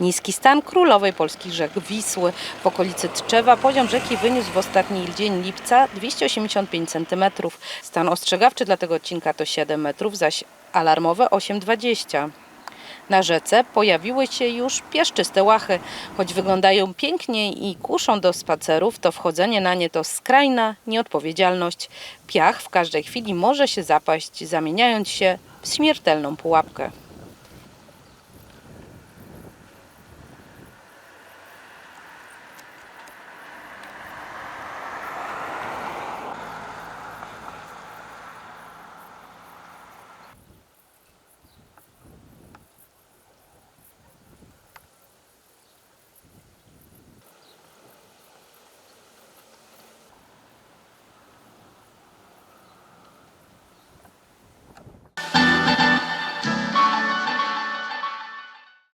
Niski stan królowej polskich rzek Wisły. W okolicy Tczewa poziom rzeki wyniósł w ostatni dzień lipca 285 cm. Stan ostrzegawczy dla tego odcinka to 7 metrów, zaś alarmowe 8,20 na rzece pojawiły się już piaszczyste łachy. Choć wyglądają pięknie i kuszą do spacerów, to wchodzenie na nie to skrajna nieodpowiedzialność. Piach w każdej chwili może się zapaść, zamieniając się w śmiertelną pułapkę.